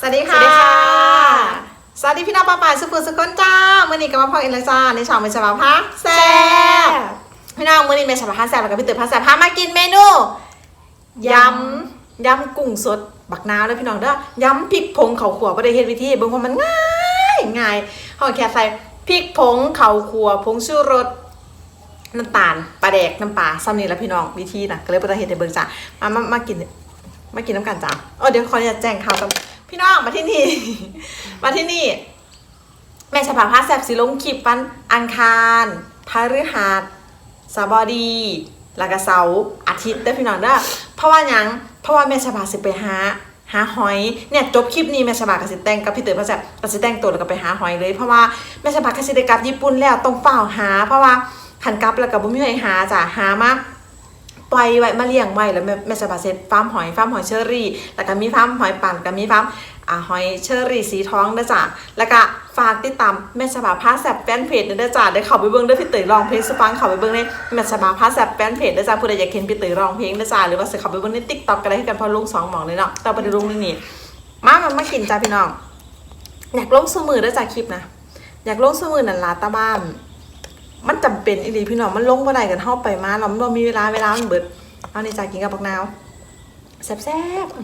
สวัสดีค่ะ สวัสดีค่ะ สวัสดีพี่น้องป้าป่ายสุขุมสุขนจ้าเมื่อนี้ก็มาพอกันแล้วจ้าในช่องเมชาบาพะแซ่บพี่น้องเมื่อนี้เมชาบาพะแซ่บแล้วก็พี่เต๋อพะแซ่บพามากินเมนูยำยำกุ้งสดบักนาวเลยพี่น้องเด้อยำพริกผงเขาขัวประเดี๋ยวเฮ็ดวิธีเบิ่งว่ามันง่ายง่ายเฮาแค่ใส่พริกผงเขาขัวผงชูรสน้ำตาลปลาแดกน้ำปลาซ้ำนี่แหล้วพี่น้องวิธีนะก็เลยประเทศในเบิงจ้ะมามามากินมากินน้ำกันจ้ะเออเดี๋ยวขออนุญาตแจ้งข่าวกับ พี่น้องมาที่นี่ มาที่นี่ แม่ชาพาพาแซบสิลงคลิปวันอังคารพฤหัสสบดีล้วก็เสาอาทิตย์ได้อพี่น้องเด้อเพราะว่ายังเพราะว่าแม่ชาพาสิไปหาหาหอยเนี่ยจบคลิปนี้แม่ชาบากับสิแต่งกับพี่เต๋อพระแซบกับสิแต่งตัวแล้วก็ไปหาหอยเลย เพราะว่าแม่ชาบากับสิได้กลับญี่ปุ่นแล้วต้องเฝ้าหา เพราะว่าหันกลับแล้วกับบุ้มีไหาจ้ะหามา ปล่อยไว้มาเลี้ยงไว้แล้วแม่แม่สบาเซ็ตฟาร์มหอยฟาร์มหอยเชอรี่ แล้วก็มีฟาร์มหอยปั่นกับมีฟาร์มอ่าหอยเชอรี่สีท้องนะจ้ะแล้วก็ฝากติดตามแม่สบาพาแซบแฟนเพจเด้อจ้ะได้เข้าไปเบิ่งเด้อพี่เต๋อรองเพลงสฟังเข้าไปเบิ่งในแม่สบาพาแซบแฟนเพจเด้อจ้ะผู้ใดอยากเห็นพี่เต๋อรองเพลงเด้อจ้ะหรือว่าสิเข้าไปเบิ่งใน TikTok ก็ได้คือกันเพราะลุงสองหมองเลยเนาะแต่บ่ได้ลงเรื่องนี้มามามากินจ้ะพี่น้องอยากลงสมือเด้อจ้ะคลิปนะอยากลงสมือนั่นล่ะตาบ้าน มันจำเป็นอีหลีพี่น้องมันลงบ่ได้กันเฮาไปมาเราบ่มีเวลาเวลามันเบิดเอานี่จ้ากินกับบักนาวแซ่บๆ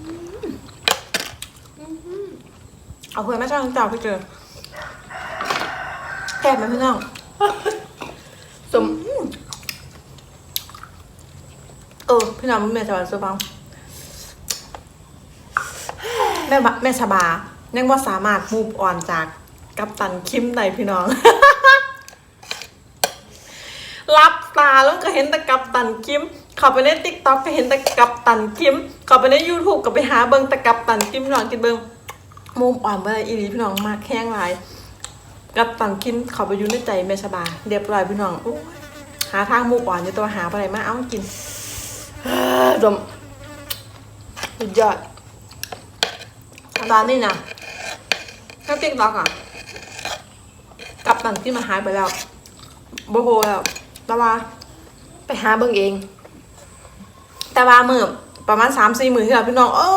อืมอืมเอาเพื่อนมาช่างเจ้าพี่เจอแซ่บไหมพี่น้องสมเออพี่น้องแม่สบายสุฟังแม่บะแม่ชบายังว่าสามารถมูฟออนจาก กัปตันคิมได้พี่น้อง รับตาแล้วก็เห็นแต่กัปตันคิมข้าไปในติ๊กต็อกก็เห็นแต่กัปตันคิมข้าไปใน YouTube ก็ไปหาเบิงแต่กัปตันคิมพี่น้องกินเบิงมุมอ่อนไปเลยอีหลีพี่น้องมากแข้งหลายกัปตันคิมข้าไปอยู่ในใจแม่ชบาเรียบร้อยพี่น้องหาทางมุมอ่อนอยู่ตัวหาไปไหนมาเอามากินสมสุดยอดตอนนี้นะถ้าติ๊กต็อกอะ กับตันที่มาหายไปแล้วโบโหแล้วแต่ว่า ไปหาเบิ่งเอง แต่ว่ามือประมาณสามสี่มือที่แล้วพี่น้องโอ้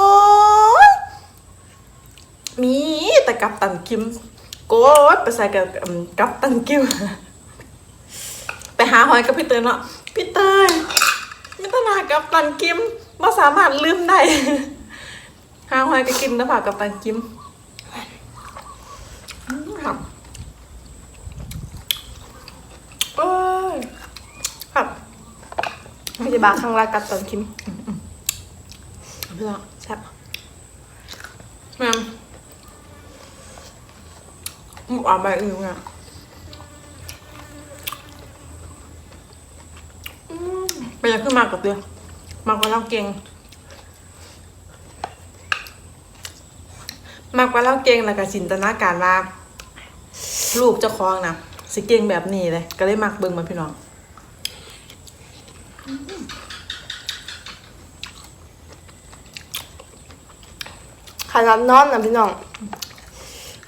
มีแต่กับตันคิมโกดไปใส่กับกับตันคิมไปหาหอยกับพี่เตยเนาะพี่เตยมีตลากับตันคิมไม่สามารถลืมได้หาหอยก็กินนะผ่ากับตันคิมอืมครับโอ้ยครับ พยาบาลข้างรักกับตอนคิมเพื่อแซ่บแม่มหมูอ่อนใบอื่นอะอืมเป็นยังขึ้นมากกับเดือมากกว่าเราเก่ง มากกว่าเราเก่งแล้วก็จินตนาการว่าลูกเจ้าของนะสิเก่งแบบนี้เลย ก็เลยมักเบิ่งมาพี่น้อง ขนาดนอนนะพี่น้อง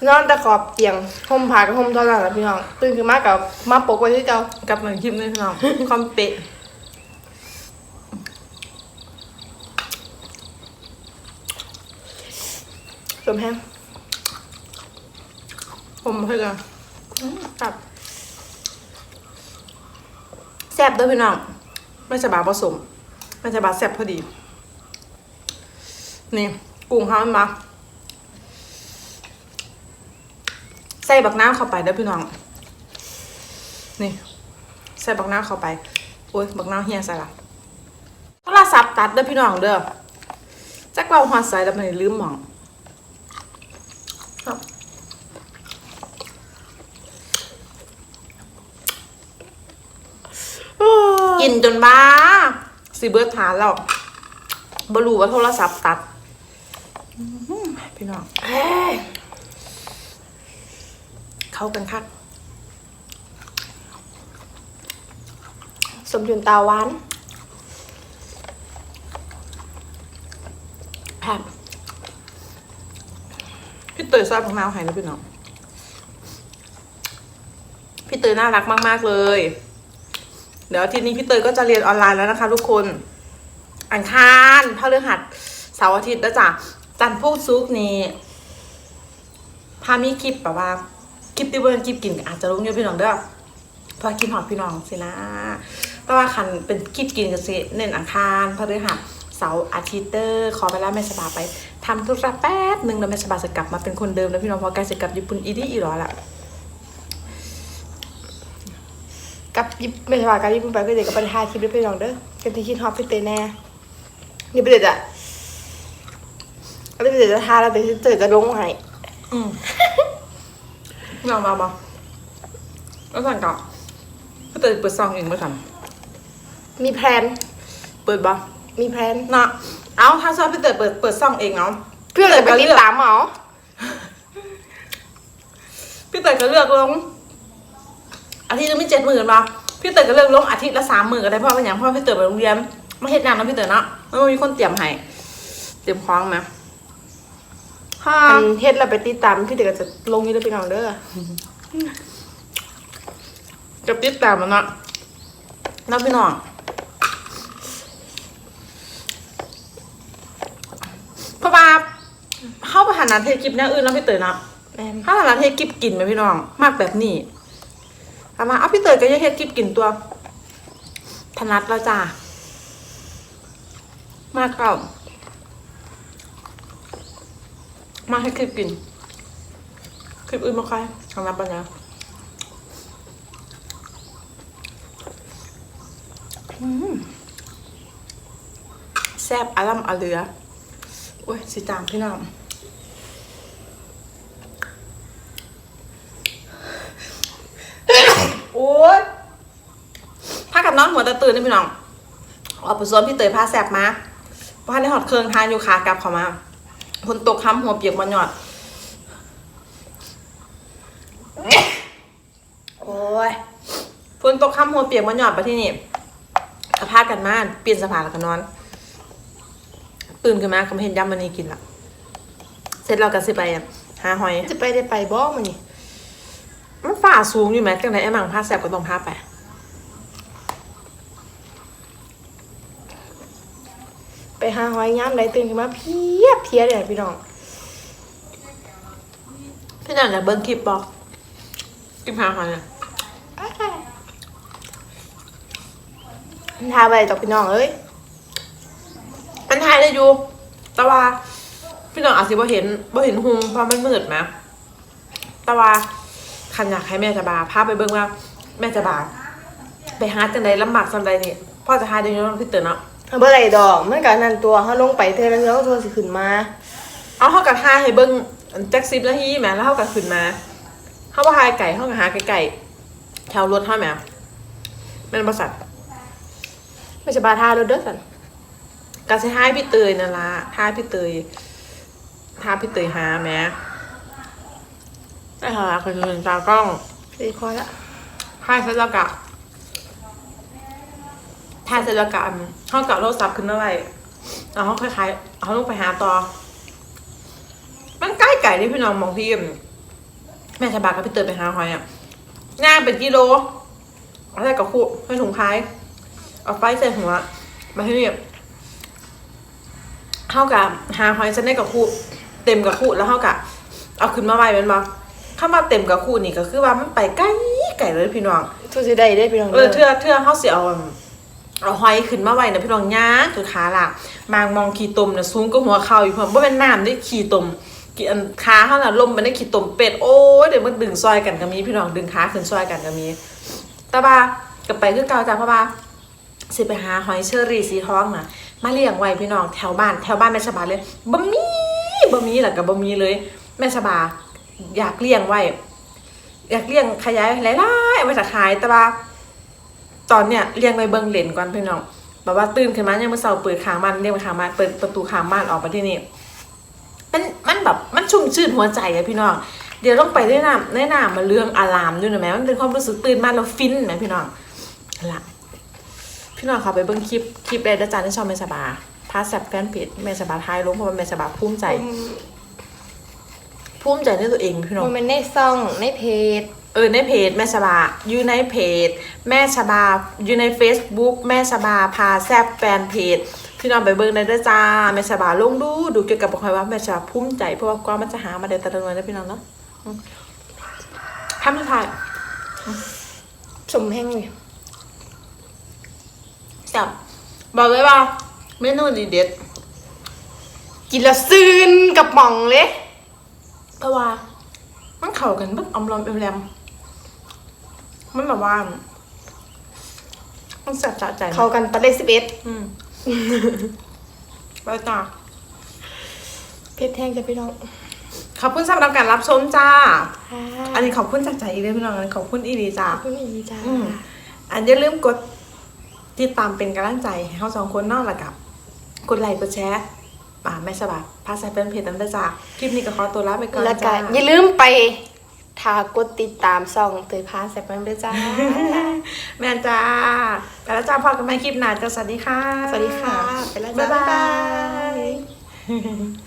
นอนแต่ขอบเตียงห่มผ้ากับห่มเท่านั้นแหละพี่น้อง ตื่นขึ้นมากับมาปกไว้ที่เจ้ากับหนังคลิปนี่พี่น้องความเป๊ะสมแห้งผมเพื่อนครับแซ่บเด้วยพี่น้อง ไม่จะบาผสมไม่จะบาแซ่บพอดี นี่กุ้งเขามมาใส่บักน้ำเข้าไปเด้อพี่น้อง นี่ ใส่บักน้ำเข้าไปโอ้ยบักน้ำเฮียใส่ละโทรศัพท์ตัดเด้อพี่น้องเด้อจักเราหัดใส่แล้วมันลืมหมอง ครับ กินจนบ้าสิเบิร์ดทานแล้วบรูว่าโทรศัพท์ตัดพี่น้องเข้ากันคักสมจุนตาหวานครับพี่เตยซอยผักนาวหายแล้วพี่น้อง พี่เตยน่ารักมาก ๆ เลย เดี๋ยวทีนี้พี่เตยก็จะเรียนออนไลน์แล้วนะคะ ทุกคนอังคารพฤหัสเสาร์อาทิตย์แล้วจ้ะจันทร์พุธศุกร์นี่ถ้ามีคลิปแบบว่าคลิปที่เป็นคลิปกินอาจจะลงเยอะพี่น้องเด้อพรากินหอดพี่น้องสินะแต่ว่าคันเป็นคลิปกินก็สิเน้นอังคารพฤหัสเสาร์อาทิตย์เด้อขอไปแล้วแม่สบาไปทำธุระแป๊บหนึ่งแล้วแม่สบาจะกลับมาเป็นคนเดิมแล้วพี่น้องพอกล้จะกลับญี่ปุ่นอีดีอีหรอละ กับ ยิบไม่ใช่ว่ากับยิบไปก็เด็กกับไปถ่ายคลิปด้วยพี่น้องเด้อกันที่คิดฮอปพี่เตยแน่นี่ไปเด็ดอะแล้วไปเด็ดจะทาแล้วเดี๋ยวเตยจะลงให้อืมลองมาบอแล้วสั่งก่อนก็เปิดเปิดซองเองไม่ทันมีแพลนเปิดบอมีแพลนนะเอาถ้าชอบพี่เต๋อเปิดเปิดซองเองเอาเพื่อนเลยไปติดตามเหรอพี่เต๋อก็เลือกลงอาทิตย์นึงไม่เจ็ดหมื่นป่ะ พี่เต๋อก็เลือกลงอาทิตย์ละสามหมื่นก็ได้เพราะเป็นอย่างเพราะพี่เต๋อไปโรงเรียนไม่เฮ็ดงานนะพี่เต๋อเนาะไม่มีคนเตรียมให้เตรียมคว้างไหมฮ่าอันเฮ็ดเราไปติดตามพี่เตยก็จะลงนี่ด้วยพี่น้องเด้อจะติดตามมันเนาะน้องพี่น้องเพราะว่าเข้าไปหานันเทศคลิปแนวอื่นแล้วพี่เต๋อเนาะแม่นถ้าหานันเทศคลิปกินไหมพี่น้องมากแบบนี้ เอามาเอาพี่เต๋อก็ยังเฮ็ดคลิปกินตัวถนัดแล้วจ้ามากเก่ามาให้คลิปกิน คลิปอื่นมาใครทางนั้นปัญญาแซ่บอลัมอเลือโอ้ย สิจามพี่น้องโอ้ยพากับน้องหัวตะตื่นนี่พี่น้องออกไปสวนพี่เตยพาแสบมาพาในหอดเครื่องทานอยู่ขากลับเขามาคนตกค้ำหัวเปียกมันหยอด โอ้ยฝนตกค่ำหัวเปียกมันหยอดไปที่นี่กระพากันมาเปลี่ยนสภาแล้วก็นอน ตื่นขึ้นมาก็ไม่เห็นยำมันนี่กินละเสร็จเราก็สิไปอะหาหอย จะไปได้ไปบ่มันนี่มันฝ่าสูงอยู่ไหมจังไหนไอ้มังพาแสบก็ต้องพาไป ไป หาหอยยามใดตื่นขึ้นมาเพียบเพียเลยพี่น้องพี่นันจะเบิ้งคลิปบอกคลิปหาหอยอะทาไปดอกพี่น้องเอ้ยมันถ่ายได้อยู่ แต่ว่า พี่น้องอาจจะบ่เห็นบ่เห็นหุงเพราะมันมืดไหมแต่ว่าคันอยากให้แม่จะบาพาไปเบิ้งว่า แม่จะบาไปหาจังใดลำบากจังใดนี่พ่อจะหาได้อยังพี่เตือนเนาะ เบ่ได้ดอกมันก็นั่นตัวเฮาลงไปเธอแล้วเฮาโทรสิขึ้นมา เอาเขากับทายให้เบิ้งแจ็คซิปแล้วฮีแหมแล้วเขากับขึ้นมาเขาว่าหายไก่เขากับหาไก่ๆแถวรถเท่าแหมเป็นบริษัทไม่ใช่บาทารถเด้อสันกาใช้ท้ายพี่เตยนั่นละท้ายพี่เตยท้าพี่เตยหาแหมไอ้ห่าคือเป็นตากล้องดีคอละท้ายเสร็จแล้วกะ ทายเสร็จแล้วกะเข้ากับโทรศัพท์ขึ้นมาไว้เอาเขาคล้ายๆเขาลงไปหาต่อ มันใกล้ไก่ที่พี่น้องมองที่แม่ชาบากับพี่เตยไปหาหอยอะย่างเป็นกิโลเอาใส่กับคู่ให้ถุงท้าย เอาไฟใส่หัว มาที่นี่เท่ากับหาหอยเส้นได้กับคู่เต็มกับคู่แล้วเท่ากับเอาขึ้นมาไว้เป็นบ่ข้ามาเต็มกับคู่นี่ก็คือว่ามันไปไกล้ไก่เลยพี่น้องทุสิได้ได้พี่น้องเออเทื่อเทื่อเขาเสียเอา เอาหอยขึ้นมาไว้นะพี่น้องย่างคือขาหลักบางมองขี่ตมเนี่ยสูงก็หัวเข่าอยู่เพิ่มว่าเป็นน้ำได้ขี่ตมกี่อันขาเขาน่ะลมมันได้ขี่ตมเป็ดโอ้ยเดี๋ยวมันดึงซอยกันก็มีพี่น้องดึงขาขึ้นซอยกันก็มีต่ว่ากับไปคือเก่าจ้ะเพราะว่าสิไปหาหอยเชอรี่สีทองนะมาเลี้ยงไว้พี่น้องแถวบ้านแถวบ้านแม่ชบาเลยบ่มีบ่มีหรอกกับบ่มีเลย แม่ชบาอยากเลี้ยงไว้ อยากเลี้ยงขยายหลายๆเอาไว้จะขายแต่ว่า ตอนเนี้ยเลี้ยงไว้เบิ่งเล่นก่อนพี่น้องแบบว่าตื่นขึ้นมายังมื่อเช้าเปิดขางบ้านเลี้ยงไปขางบ้านเปิดประตูขางบ้านออกมาที่นี่มันมันแบบมันชุ่มชื่นหัวใจอะพี่น้องเดี๋ยวต้องไปได้น้ำได้น้ำมาเรื่องอารามด้วยนะแม่มันเป็นความรู้สึกตื่นมาแล้วฟินไหมพี่น้องนั่นละพี่น้องเขาไปเบิ่งคลิปคลิปใดอาจารย์ที่ชอบแม่สบาพาแซบแฟนเพจแม่สบาทายลงเพราะว่าแม่สบาภูมิใจภูมิใจในตัวเองพี่น้องมันในซ่องในเพจ เออในเพจแม่ชบาอยู่ในเพจ แม่ชบาอยู่ใน Facebook แม่ชบาพาแซบแฟนเพจพี่น้องไปเบิ่งได้เด้อจ้าแม่ชาบาลงดูดูเกี่ยวกับบอกให้ว่าแม่ชาบาภูมิใจเพราะว่ากว่ามันจะหามาได้แต่ละหน่วยนะพี่น้องเนาะอืมคำสุดท้ายสมแห้งเลยจับบอกเลยว่าเมนูดีเด็ดกินแล้วซื่นกับหม่องเลยเพราะว่ามันเข้ากันเบึ้ออมลอมเอมแรม มันแบบว่า มันแซ่บจะใจนะเข้ากันประเด็สิบเอ็ดอืมไปต่อ เพชรแห้งจ้ะพี่น้องขอบคุณสำหรับการรับชมจ้า ค่ะอันนี้ขอบคุณจากใจอีกเลยพี่น้องอันนี้ขอบคุณอีดีจ้า ขอบคุณอีกจ้าอืม อันอย่าลืมกดติดตามเป็นกำลังใจให้เราสองคนเนอกละกับ กดไลค์กดแชร์ป่าแม่สบับพาใส่เป็นเพจนั้นด้วยจ้าคลิปนี้ก็ขอตัวลาไปก่อนแล้วก็จ้าอย่าลืมไป ทากดติดตามส่องเตยพาแซ่บมันด้วยจ้า แม่นจ้าไปแล้วจ้าพอกันใหม่คลิปหน้าจ้าสวัสดีค่ะ สวัสดีค่ะไปแล้วจ้าบ๊ายบาบ๊ายบายย